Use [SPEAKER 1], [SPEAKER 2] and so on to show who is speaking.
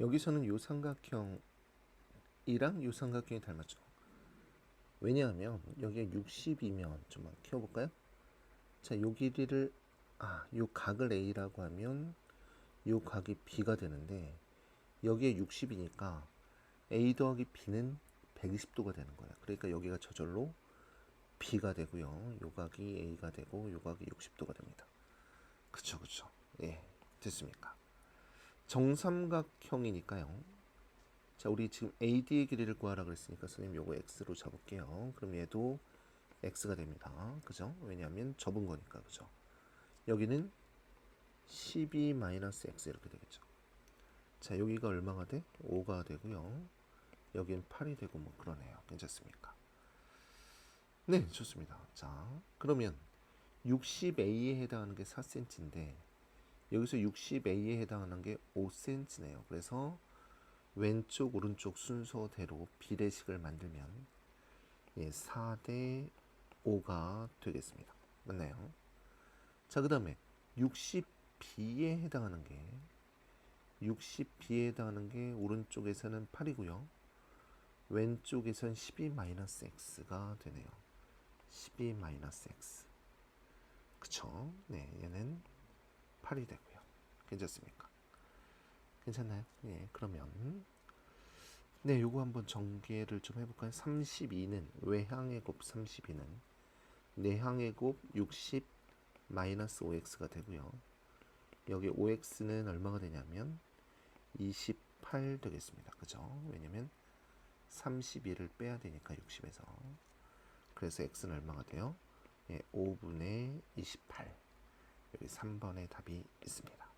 [SPEAKER 1] 여기서는 요 삼각형이랑 요 삼각형이 닮았죠. 왜냐하면 여기가 60이면 좀만 키워볼까요? 자, 요 길이를 아, 요 각을 A라고 하면 요 각이 B가 되는데 여기에 60이니까 A 더하기 B는 120도가 되는 거야. 그러니까 여기가 저절로 B가 되고요. 요 각이 A가 되고 요 각이 60도가 됩니다. 그쵸, 그쵸. 예, 됐습니까? 정삼각형이니까요. 자, 우리 지금 AD의 길이를 구하라 그랬으니까 선생님 요거 X로 잡을게요. 그럼 얘도 X가 됩니다. 그죠? 왜냐하면 접은 거니까. 그죠? 여기는 12-X 이렇게 되겠죠. 자, 여기가 얼마가 돼? 5가 되고요. 여기는 8이 되고 뭐 그러네요. 괜찮습니까? 네, 좋습니다. 자, 그러면 60A에 해당하는 게 4cm인데 여기서 60A에 해당하는 게 5cm네요. 그래서 왼쪽 오른쪽 순서대로 비례식을 만들면 예, 4대 5가 되겠습니다. 맞나요? 자, 그 다음에 60B에 해당하는 게 60B에 해당하는 게 오른쪽에서는 8이고요. 왼쪽에선 12-x가 되네요. 12-x. 그쵸? 네, 얘는 8이 되고요. 괜찮습니까? 괜찮나요? 예, 그러면 네, 요거 한번 전개를 좀 해볼까요? 32는 외향의 곱 32는 내향의 곱 60 마이너스 5x가 되고요. 여기 5x는 얼마가 되냐면 28 되겠습니다. 그죠? 왜냐면 32를 빼야 되니까 60에서 그래서 x는 얼마가 돼요? 예, 5분의 28 여기 3번의 답이 있습니다.